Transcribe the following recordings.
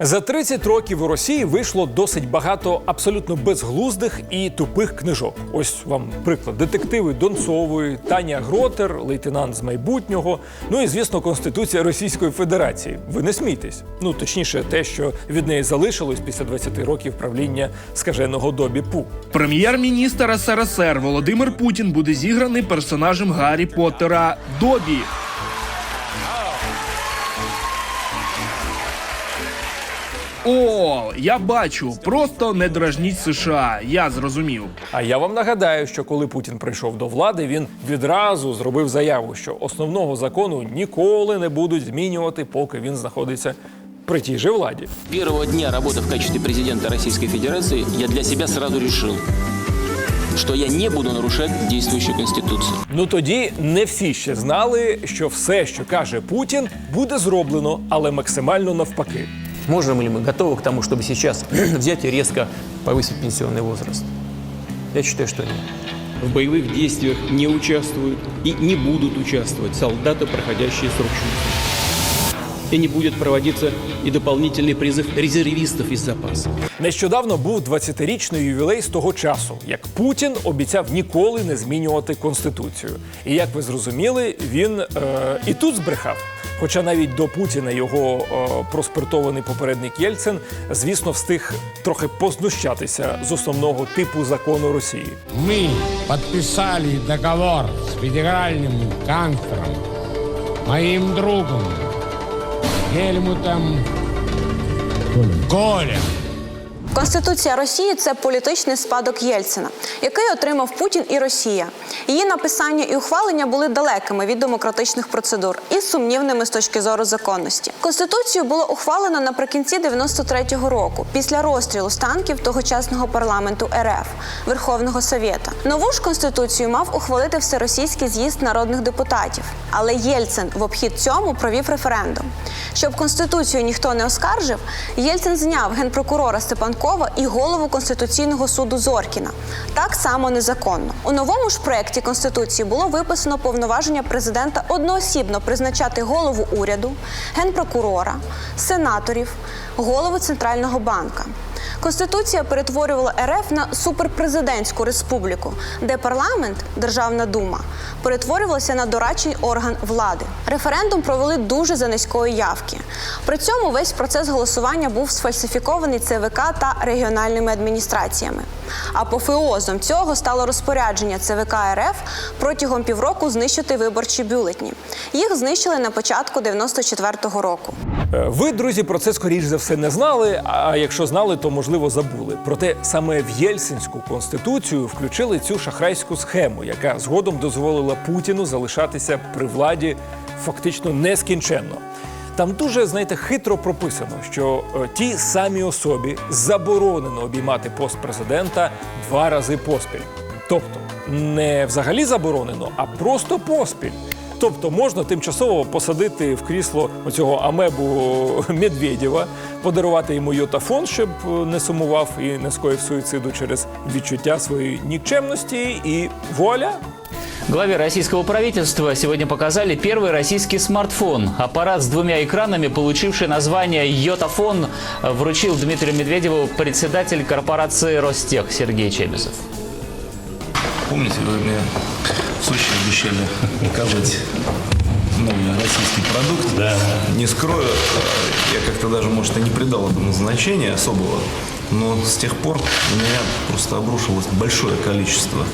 За 30 років у Росії вийшло досить багато абсолютно безглуздих і тупих книжок. Ось вам приклад: детективи Донцової, Таня Гротер, лейтенант з майбутнього. Ну і звісно, Конституція Російської Федерації. Ви не смійтесь. Ну точніше, те, що від неї залишилось після 20 років правління скаженого добі Пу. Прем'єр-міністр СРСР Володимир Путін буде зіграний персонажем Гаррі Поттера Добі. О, я бачу. Просто не дражніть США. Я зрозумів. А я вам нагадаю, що коли Путін прийшов до влади, він відразу зробив заяву, що основного закону ніколи не будуть змінювати, поки він знаходиться при тій же владі. первого дня работы в качестве президента Российской Федерации я для себя сразу решил, что я не буду нарушать действующую Конституцию. Ну тоді не всі ще знали, що все, що каже Путін, буде зроблено, але максимально навпаки. Можем ли мы готовы к тому, чтобы сейчас взять и резко повысить пенсионный возраст? Я считаю, что нет. В боевых действиях не участвуют и не будут участвовать солдаты, проходящие срок службы. И не будет проводиться и дополнительный призыв резервистов из запаса. Нещодавно був 20-річний ювілей з того часу, як Путін обіцяв ніколи не змінювати конституцію. І як ви зрозуміли, він е, і тут збрехав. Хоча навіть до Путіна його е, проспиртований попередник Єльцин, звісно, встиг трохи познущатися з основного типу закону Росії. Ми підписали договор з федеральним канцлером, моїм другом Гельмутом Колем. Конституція Росії це політичний спадок Єльцина, який отримав Путін і Росія. Її написання і ухвалення були далекими від демократичних процедур і сумнівними з точки зору законності. Конституцію було ухвалено наприкінці 93-го року, після розстрілу з танків тогочасного парламенту РФ Верховного Совєта. Нову ж конституцію мав ухвалити всеросійський з'їзд народних депутатів. Але Єльцин в обхід цьому провів референдум. Щоб конституцію ніхто не оскаржив, Єльцин зняв генпрокурора Степанкова і голову Конституційного суду Зоркіна. Так само незаконно. У новому ж проєкті конституції було виписано повноваження президента одноосібно призначати голову уряду, генпрокурора, сенаторів, голову центрального банка. Конституція перетворювала РФ на суперпрезидентську республіку, де парламент, Державна дума, перетворювався на дорадчий орган влади. Референдум провели дуже за низької явки. При цьому весь процес голосування був сфальсифікований ЦВК та регіональними адміністраціями. Апофеозом цього стало розпорядження ЦВК РФ протягом півроку знищити виборчі бюлетні. Їх знищили на початку 94-го року. Е, Ви, друзі, про це скоріш за все не знали. А якщо знали, то можливо забули. Проте саме в Єльсинську конституцію включили цю шахрайську схему, яка згодом дозволила Путіну залишатися при владі фактично нескінченно. Там дуже, знаєте, хитро прописано, що е, тій самій особі заборонено обіймати пост президента два рази поспіль. Тобто не взагалі заборонено, а просто поспіль. Тобто можна тимчасово посадити в крісло оцього амебу Медведєва, подарувати йому йотафон, щоб е, не сумував і не скоїв суїциду через відчуття своєї нікчемності, і вуаля! Главе российского правительства сегодня показали первый российский смартфон. Аппарат с двумя экранами, получивший название «Йотафон», вручил Дмитрию Медведеву председатель корпорации «Ростех» Сергей Чебисов. Помните, вы мне в Сочи обещали указать новый российский продукт? Да. Не скрою, я как-то даже, может, и не придал этому значения особого, но с тех пор на меня просто обрушилось большое количество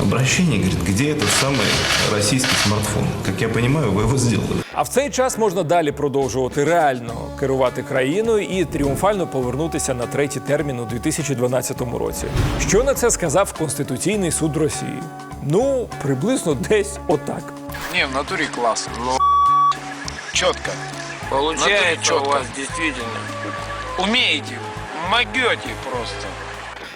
обращений. Говорит, где этот самый российский смартфон? Как я понимаю, вы его сделали. А в цей час можна далі продовжувати реально керувати країною і тріумфально повернутися на третій термін у 2012 році. Що на це сказав Конституційний суд Росії? Ну, приблизно десь отак. Не, в натуре класс. Но четко. Получается у вас действительно. Умеете, могете просто.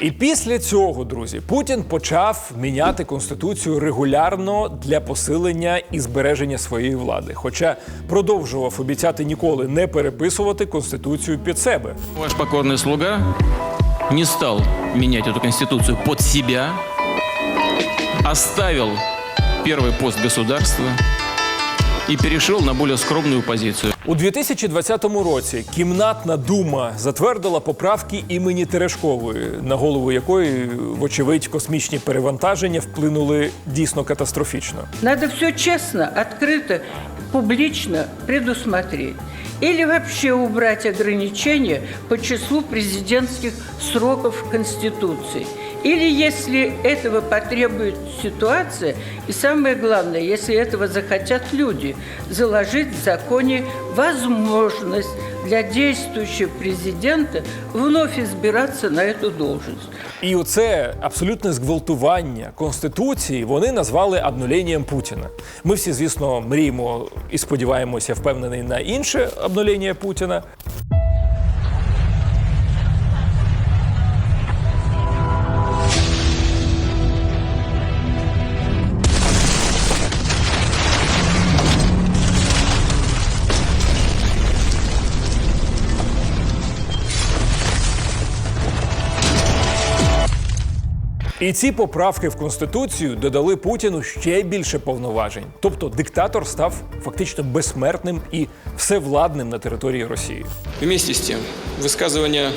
І після цього, друзі, Путін почав міняти конституцію регулярно для посилення і збереження своєї влади. Хоча продовжував обіцяти ніколи не переписувати конституцію під себе. Ваш покорный слуга не стал менять эту конституцию под себя, оставил первый пост государства и перешел на более скромную позицию. У 2020 році кімнатна дума затвердила поправки імені Терешкової, на голову якої, вочевидь, космічні перевантаження вплинули дійсно катастрофічно. Надо все честно, открыто, публично предусмотреть. Или вообще убрать ограничения по числу президентских сроков в Конституции. Или, если этого потребует ситуация, и самое главное, если этого захотят люди, заложить в законе возможность для действующего президента вновь избираться на эту должность. І оце абсолютне зґвалтування конституції вони назвали обнуленням Путіна. Ми всі, звісно, мріємо і сподіваємося, впевнений на інше обнулення Путіна. І ці поправки в конституцію додали Путіну ще більше повноважень. Тобто диктатор став фактично безсмертним і всевладним на території Росії. Вместе с тем, высказывания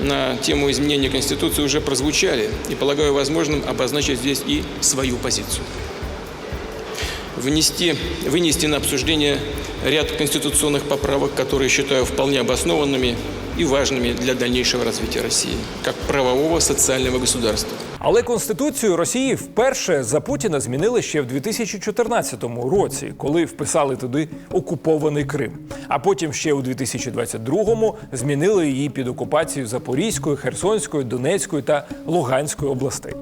на тему изменения Конституции уже прозвучали, и полагаю возможным обозначить здесь и свою позицию. Внести, вынести на обсуждение ряд конституционных поправок, которые считаю вполне обоснованными и важными для дальнейшего развития России, как правового социального государства. Але конституцію Росії вперше за Путіна змінили ще в 2014 році, коли вписали туди окупований Крим. А потім ще у 2022-му змінили її під окупацію Запорізької, Херсонської, Донецької та Луганської областей.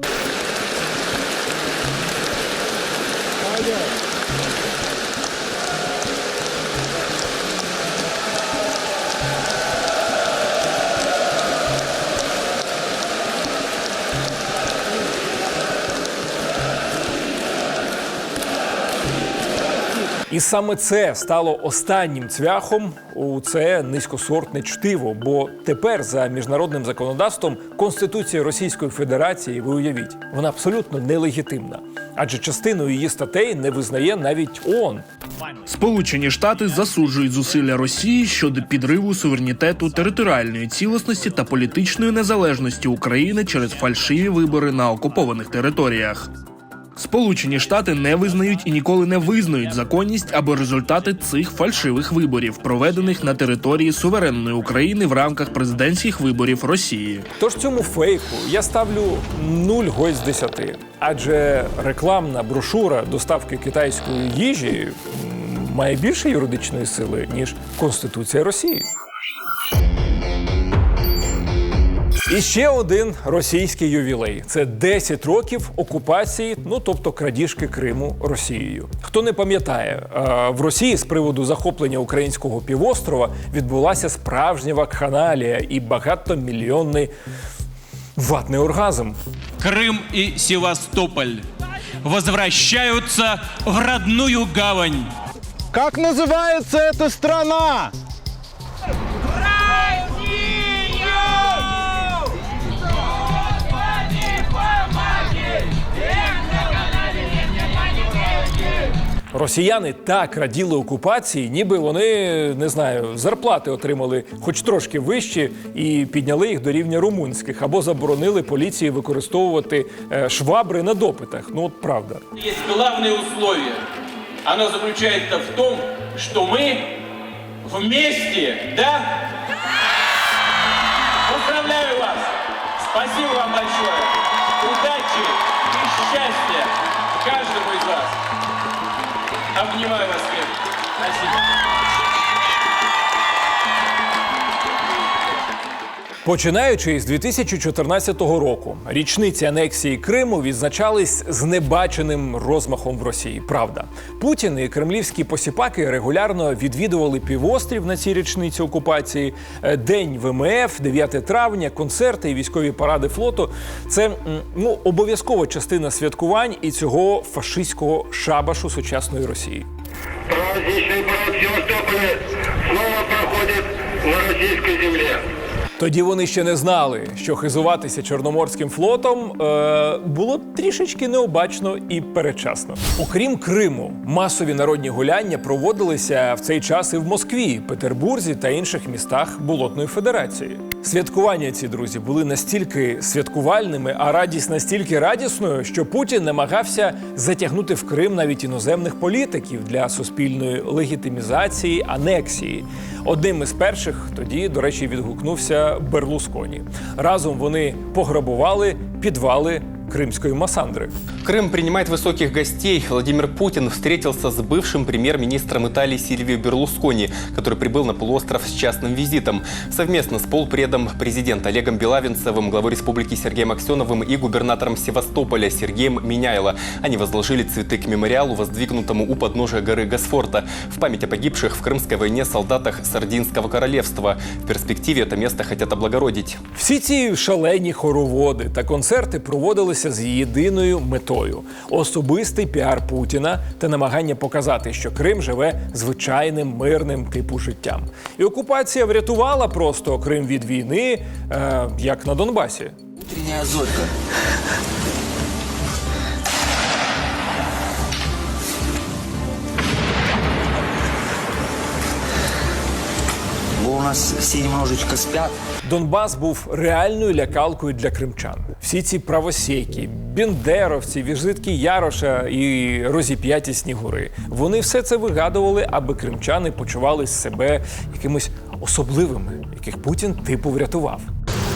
Саме це стало останнім цвяхом у це низькосортне чтиво. Бо тепер за міжнародним законодавством Конституція Російської Федерації, ви уявіть, вона абсолютно нелегітимна, адже частину її статей не визнає навіть ООН. Сполучені Штати засуджують зусилля Росії щодо підриву суверенітету, територіальної цілісності та політичної незалежності України через фальшиві вибори на окупованих територіях. Сполучені Штати не визнають і ніколи не визнають законність або результати цих фальшивих виборів, проведених на території суверенної України в рамках президентських виборів Росії. Тож цьому фейку я ставлю 0 гой з 10. Адже рекламна брошура доставки китайської їжі має більше юридичної сили, ніж Конституція Росії. І ще один російський ювілей це 10 років окупації, ну тобто крадіжки Криму Росією. Хто не пам'ятає, е, в Росії з приводу захоплення українського півострова відбулася справжня вакханалія і багатомільйонний ватний оргазм. Крым и Севастополь возвращаются в родную гавань. Как называется эта страна? Росіяни так раділи окупації, ніби вони не знаю, зарплати отримали хоч трошки вищі і підняли їх до рівня румунських або заборонили поліції використовувати е, швабри на допитах. Ну от правда. Есть главное условие. Оно заключается в том, что мы вместе, да? Поздравляю вас! Спасибо вам большое! Обнимаю вас всех! Спасибо! Починаючи з 2014 року, річниці анексії Криму відзначались з небаченим розмахом в Росії. Правда, Путін і кремлівські посіпаки регулярно відвідували півострів на цій річниці окупації. Е, День ВМФ, 9 травня, концерти і військові паради флоту. Це ну обов'язкова частина святкувань і цього фашистського шабашу сучасної Росії. Праздничный парад в Севастополе снова проходит на российской земле. Тоді вони ще не знали, що хизуватися Чорноморським флотом е, було трішечки необачно і передчасно. Окрім Криму, масові народні гуляння проводилися в цей час і в Москві, Петербурзі та інших містах Болотної Федерації. Святкування ці друзі були настільки святкувальними, а радість настільки радісною, що Путін намагався затягнути в Крим навіть іноземних політиків для суспільної легітимізації, анексії. Одним із перших тоді, до речі, відгукнувся Берлусконі. Разом вони пограбували підвали кримської масандри. Крым принимает высоких гостей. Владимир Путин встретился с бывшим премьер-министром Италии Сильвио Берлускони, который прибыл на полуостров с частным визитом. Совместно с полпредом президента Олегом Белавинцевым, главой республики Сергеем Аксеновым и губернатором Севастополя Сергеем Миняйло. Они возложили цветы к мемориалу, воздвигнутому у подножия горы Госфорта, в память о погибших в Крымской войне солдатах Сардинского королевства. В перспективе это место хотят облагородить. Всі ці шалені хороводи та концерти проводилися з єдиною метою особистий піар Путіна та намагання показати, що Крим живе звичайним мирним типу життям. І окупація врятувала просто Крим від війни, е, як на Донбасі. Утрення зорька. У нас всі немножечко спят. Донбас був реальною лякалкою для кримчан. Всі ці правосійки, бендеровці, візитки Яроша і розіп'яті снігури. Вони все це вигадували, аби кримчани почували себе якимось особливими, яких Путін типу врятував.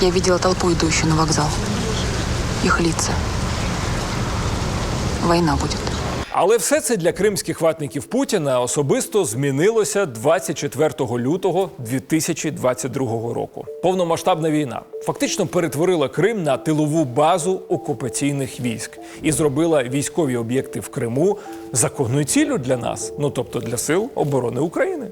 Я видела толпу, идущую на вокзал. Их лица. Война будет. Але все це для кримських ватників Путіна особисто змінилося 24 лютого 2022 року. Повномасштабна війна фактично перетворила Крим на тилову базу окупаційних військ і зробила військові об'єкти в Криму законною ціллю для нас, ну тобто для сил оборони України.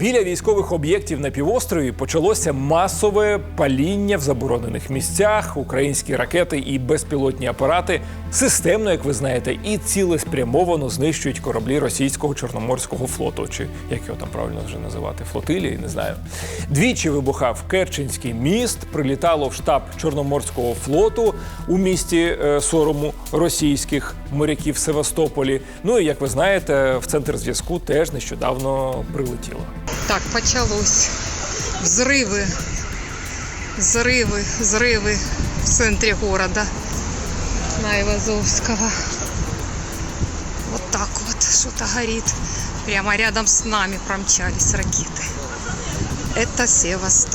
Біля військових об'єктів на півострові почалося масове паління в заборонених місцях, українські ракети і безпілотні апарати системно, як ви знаєте, і цілеспрямовано знищують кораблі російського чорноморського флоту, чи як його там правильно вже називати, флотилії, не знаю. Двічі вибухав Керченський міст, прилітало в штаб Чорноморського флоту у місті е, сорому російських моряків в Севастополі. Ну і як ви знаєте, в центр зв'язку теж нещодавно прилетіло. Так, почалось. Взрывы. Взрывы, взрывы в центре города. На Ивазовского. Вот так вот что-то горит. Прямо рядом с нами промчались ракеты. Это Севастополь.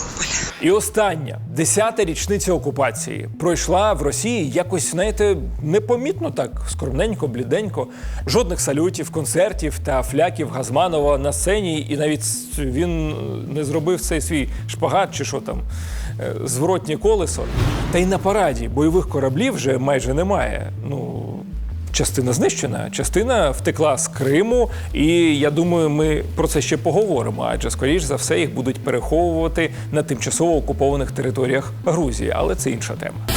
І остання десята річниця окупації пройшла в Росії якось, знаєте, непомітно так, скромненько, бліденько. Жодних салютів, концертів та фляків Газманова на сцені, і навіть він не зробив цей свій шпагат чи що там, е, зворотнє колесо. Та й на параді бойових кораблів вже майже немає. Ну. Частина знищена, частина втекла з Криму, і я думаю, ми про це ще поговоримо. Адже скоріш за все їх будуть переховувати на тимчасово окупованих територіях Грузії, але це інша тема.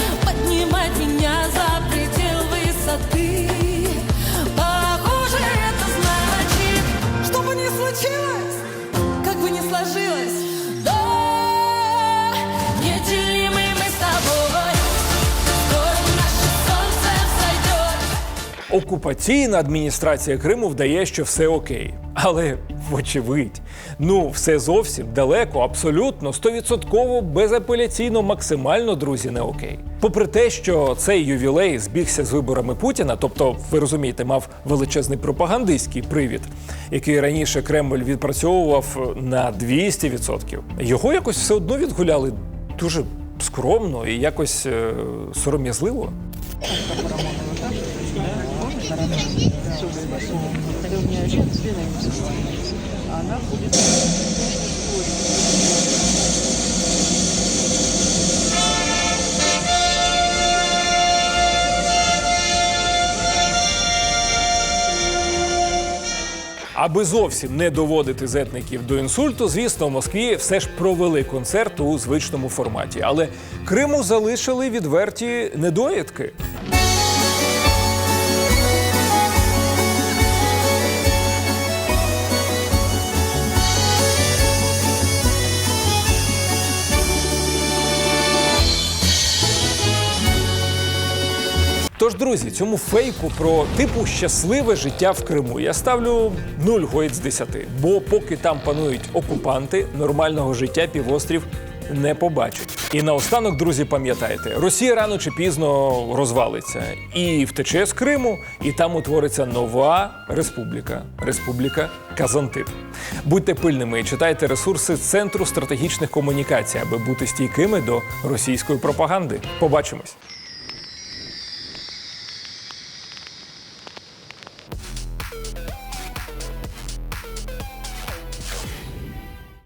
Окупаційна адміністрація Криму вдає, що все окей. Але, вочевидь, ну все зовсім далеко, абсолютно, стовідсотково, безапеляційно, максимально, друзі, не окей. Попри те, що цей ювілей збігся з виборами Путіна, тобто, ви розумієте, мав величезний пропагандистський привід, який раніше Кремль відпрацьовував на 200%, його якось все одно відгуляли дуже скромно і якось е, сором'язливо. Аби зовсім не доводити зетників до інсульту, звісно, в Москві все ж провели концерт у звичному форматі. Але Криму залишили відверті недоїдки. Друзі, цьому фейку про типу щасливе життя в Криму я ставлю 0 гоїд з 10. Бо поки там панують окупанти, нормального життя півострів не побачить. І наостанок, друзі, пам'ятайте, Росія рано чи пізно розвалиться і втече з Криму, і там утвориться нова республіка Республіка Казантип. Будьте пильними і читайте ресурси Центру стратегічних комунікацій, аби бути стійкими до російської пропаганди. Побачимось.